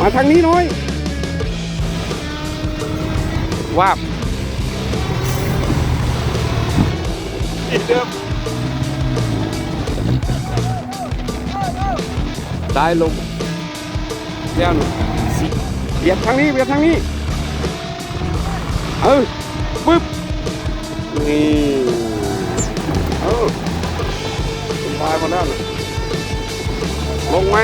มาทางนี้หน่อย วาบอีกเดิมซ้ายลงเลี้ยวหนึ่งสิเบียดทางนี้เบียดทางนี้ เออปึ๊บ นี่ เออสบายหมดแล้วน่ะลงไหม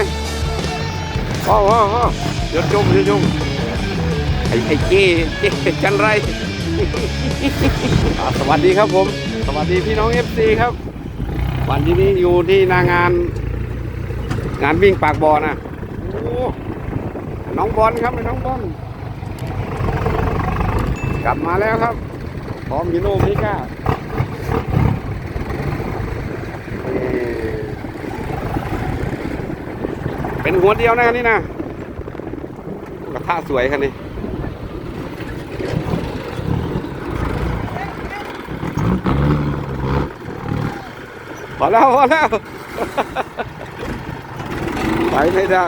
อ๋ออ๋ออ๋อเดี๋ยวจมเดี๋ยวจมไอ้ไอ้เจ้เจ้จันไรสวัสดีครับผม สวัสดีพี่น้องเอฟซีครับ วันที่นี้อยู่ที่นางาน งานวิ่งปากบ่อนะโอ้น้องบอลครับไอ้น้องบอลกลับมาแล้วครับพร้อมฮิโนมิก้า เป็นหัวเดียวนะคันนี้นะกระทะสวยคันนี้พอแล้วพอแล้วไปไม่ได้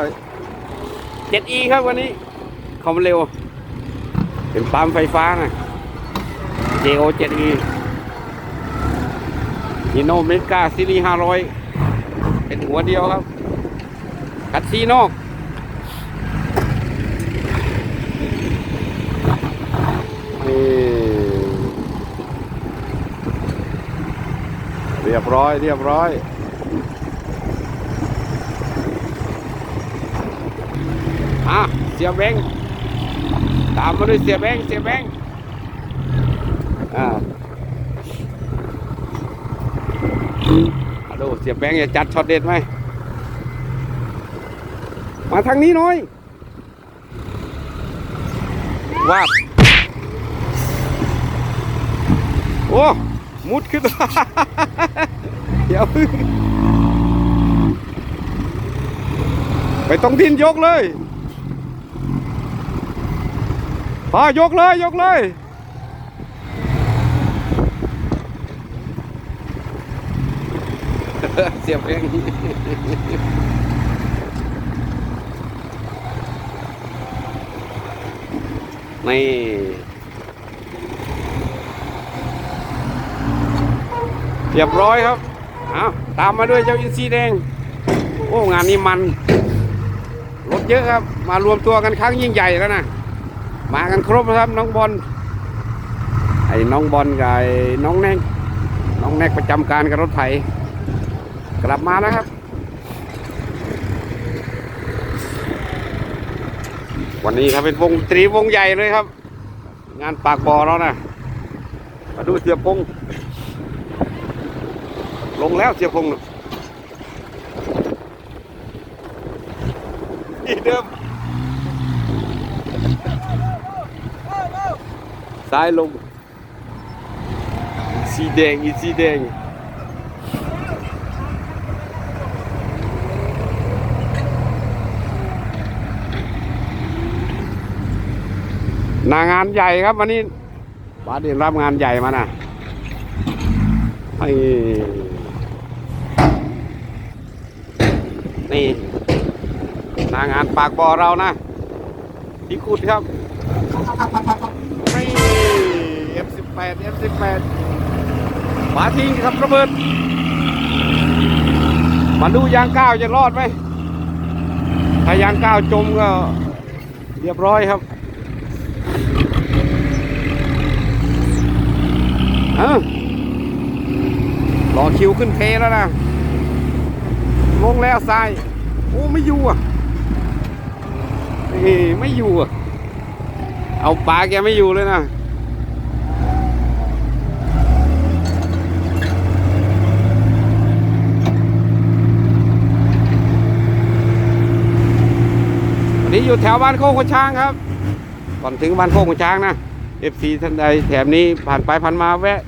7E ครับวันนี้ความเร็ว เป็นปั๊มไฟฟ้านะ JO 7E ฮิโนเมกาซีรีส์500เป็นหัวเดียวครับ คัดซีนอกเรียบร้อย เรียบร้อยอะเสียแบงตามมาด้วยเสียแบงเสียแบงอ่าฮัลโหลเสียแบงค์จะจัดช็อตเด็ดไหม มาทางนี้หน่อยว้าบโอ้มุดขึ้นมาเดี๋ยวไปต้องดินยกเลยพอยกเลยยกเลยเสียบเอง นี่เรียบร้อยครับเอาตามมาด้วยเจ้าอินทรีแดง โอ้งานนี้มันรถเยอะครับ มารวมตัวกันครั้งยิ่งใหญ่แล้วนะมากันครบครับน้องบอลไอ้น้องบอลกับไอ้น้องแนกน้องแนกประจำการกับรถไถกลับมาแล้วครับ วันนี้ครับเป็นวงตรีวงใหญ่เลยครับ งานปากบ่อเรานะมาดูเสียพงลงแล้วเสียพงน่ะที่เดิมซ้ายลงสีแดงอีสีแดง นางานใหญ่ครับวันนี้บาสเดนรับงานใหญ่มานะนี่นี่นางานปากบ่อเรานะที่ขุดครับ F18 F18 มาทิ้งครับระเบิด มาดูยางก้าวจะรอดไหม ถ้ายางก้าวจมก็เรียบร้อยครับ เออรอคิวขึ้นเทแล้วนะ ลงแล้วทราย โอ้ไม่อยู่อะนี่ไม่อยู่อะ เอาปลาแกไม่อยู่เลยนะวันนี้อยู่แถวบ้านโคกหัวช้างครับ ก่อนถึงบ้านโคกหัวช้างนะ FC ท่านใดแถบนี้ผ่านไปผ่านมาแวะ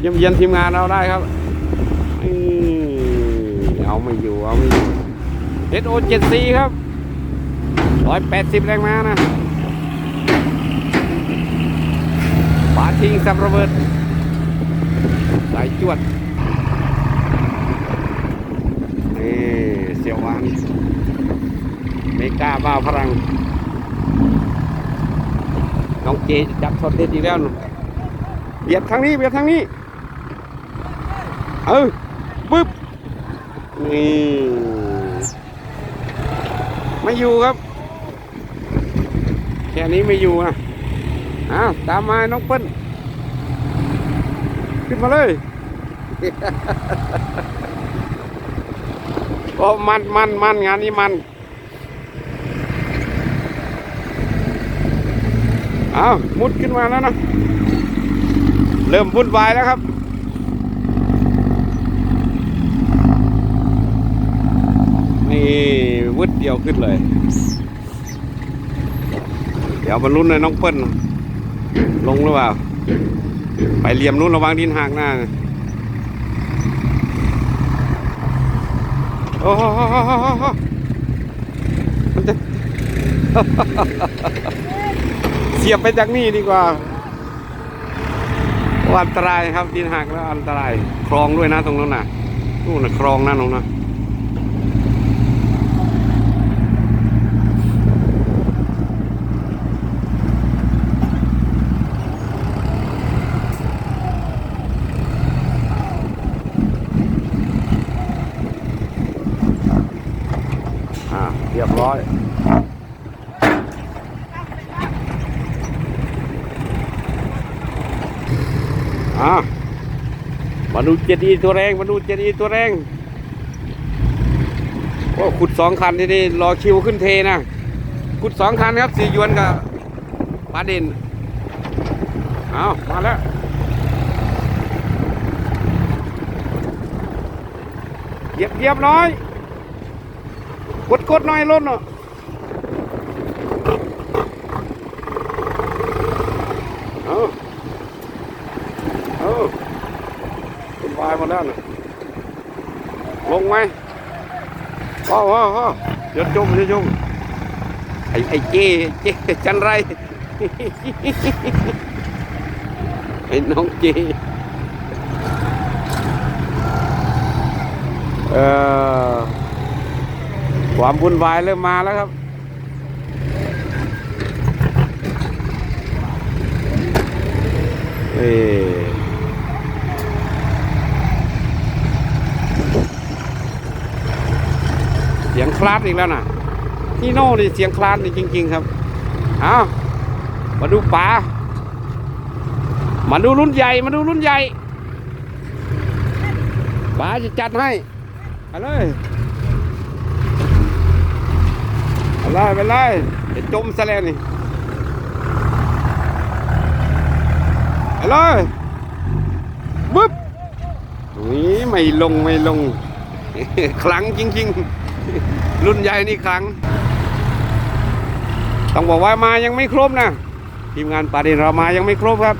เยี่ยมเยียนทีมงานเราได้ครับเอาไม่อยู่เอาไม่อยู่ SO 7 4ครับ180แปดสิบแรงม้านะปาทิ้งสับระเบิดสายจวดนี่เสียววานเมกาบ้าพลัง น้องเจจับช็อตเด็ดอีกแล้วนู่นเบียดทางนี้เบียดทางนี้ เออปึ๊บนี่ไม่อยู่ครับ แค่นี้ไม่อยู่นะอ้าวตามมาน้องเปิ้ลขึ้นมาเลยโอ้มันมันมันงานนี้มัน อ้าวมุดขึ้นมาแล้วนะ เริ่มวุ่นวายแล้วครับนี่วึดเดียวขึ้นเลย เดี๋ยวมาลุ้นเลยน้องเปิ้ลลงหรือเปล่า ไปเหลี่ยมนู้นระวังดินหักหน้า โอ้โหมันจะ เสียบไปจากนี่ดีกว่าอันตรายครับดินหักแล้วอันตรายคลองด้วยนะตรงนั้นน่ะนู่นน่ะคลองนะตรงนั้นอ่าเรียบร้อย อ่ามาดูเจ็ดอีตัวแรงมาดูเจ็ดอีตัวแรงโอ้ขุดสองคันที่นี่รอคิวขึ้นเทนะขุดสองคันครับสี่ยวนกับปลาเด่นเอามาแล้วเยียบเยียบน้อย กดกดหน่อยล้นเนาะเอาเอาสบายหมดแล้วนะลงไหม ว้าวว้าวว้าวเดี๋ยวจมเดี๋ยวจมไอ้ไอ้เจเจจันไรไอ้น้องเจเออความวุ่นวายเริ่มมาแล้วครับเอ้เสียง คลาดอีกแล้วนะที่โน่นี่เสียงคลาดนี่จริง ๆ ครับเอามาดูป่ามาดูรุ่นใหญ่มาดูรุ่นใหญ่ป๋าจะจัดให้ไปเลยไปเลยไปเลยจะจมซะแล้วนี่ไปเลยบึ๊บนี่ไม่ลงไม่ลงคลังจริง ๆ รุ่นใหญ่นี่คลังต้องบอกว่ามายังไม่ครบนะทีมงานปาดินเรามายังไม่ครบครับ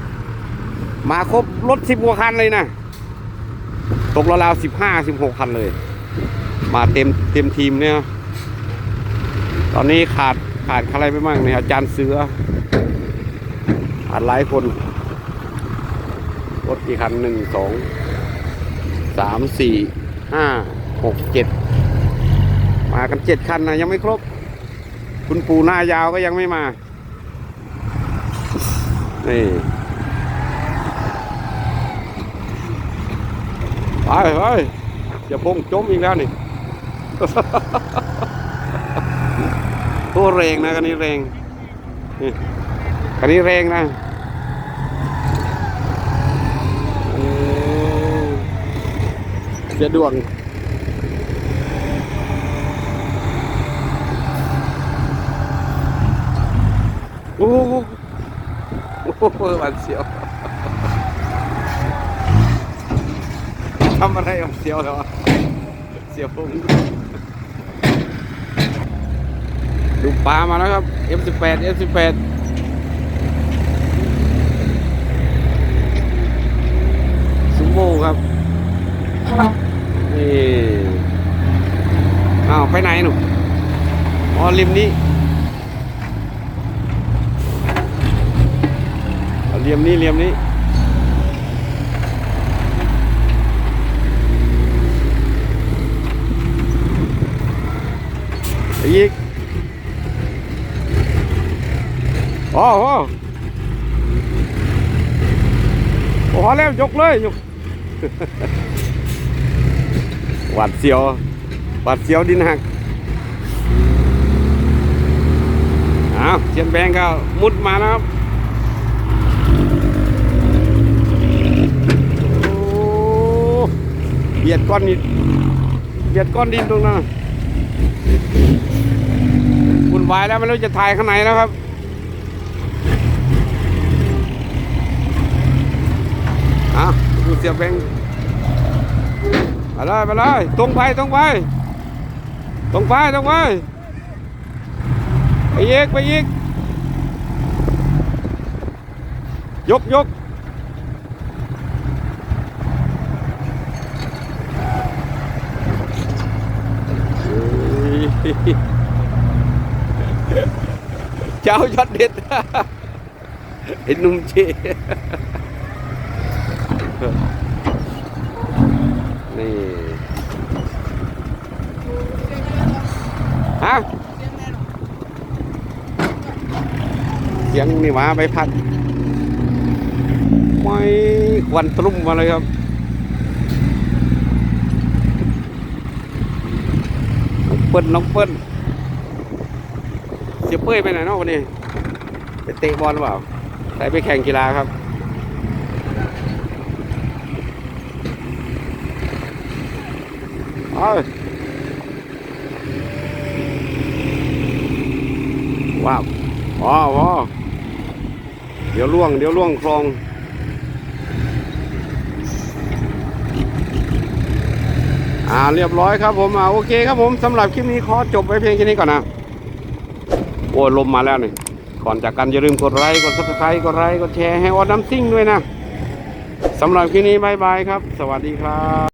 มาครบรถสิบกว่าคันเลยนะตกราวๆสิบห้าสิบหกคันเลย มาเต็มเต็มทีมเนี่ย ตอนนี้ขาดขาดใครไปบ้างเนี่ยอาจารย์เสือขาดหลายคนรถกี่คันหนึ่งสองสามสี่ห้าหกเจ็ด มากันเจ็ดคันนะยังไม่ครบ คุณปู่หน้ายาวก็ยังไม่มา นี่ไปไปอย่าพงจมอีกแล้วนี่ตัวแรงนะคันนี้แรงนี่คันนี้แรงนะเออเสียดวงโอ้โห โอ้โหหวันเสียวทำอะไรกับเสียวแล้วะเสียวพงดูปลามาแล้วครับ F18 F18 ซูโม่ครับ นี่ อ้าว ไปไหนหนูอ๋อริมนี้เอาเห ลี่ยมนี้เหลี่ยมนี้อีกโอ้โหโอ้โหแล้วยกเลยยกหวาดเสียวหวาดเสียวดินหักอ้าวเชียนแบงก็มุดมานะครับ โอ้ เบียดก้อนนิดเบียดก้อนดินตรงนั้นวุ่นวายแล้วไม่รู้จะถ่ายข้างในแล้วครับอะดูเสียแบงไปเลยไปเลยตรงไปตรงไปตรงไปตรงไปไปอีกไปอีกยกยก เจ้ายอดเด็ดไอ้นุ่มเจนี่ฮะเสียงนี่หว่าไปพัดไม่ควันตรุ่มมาเลยครับ น้องเปิ้ลน้องเปิ้ลเสียเป้ยไปไหนเนาะวันนี้ไปเตะบอลหรือเปล่าใส่ไปแข่งกีฬาครับว้าวว้าวว้าวเดี๋ยวล่วง เดี๋ยวล่วงคลอง อ่าเรียบร้อยครับผมอ่าโอเคครับผมสำหรับคลิปนี้ขอจบไว้เพียงแค่นี้ก่อนนะโอ้ลมมาแล้วนี่ก่อนจากกันอย่าลืมกดไลค์กดซับสไครต์กดไลค์กดแชร์ให้ออดน้ำซิ่งด้วยนะสำหรับคลิปนี้บายบายครับ สวัสดีครับ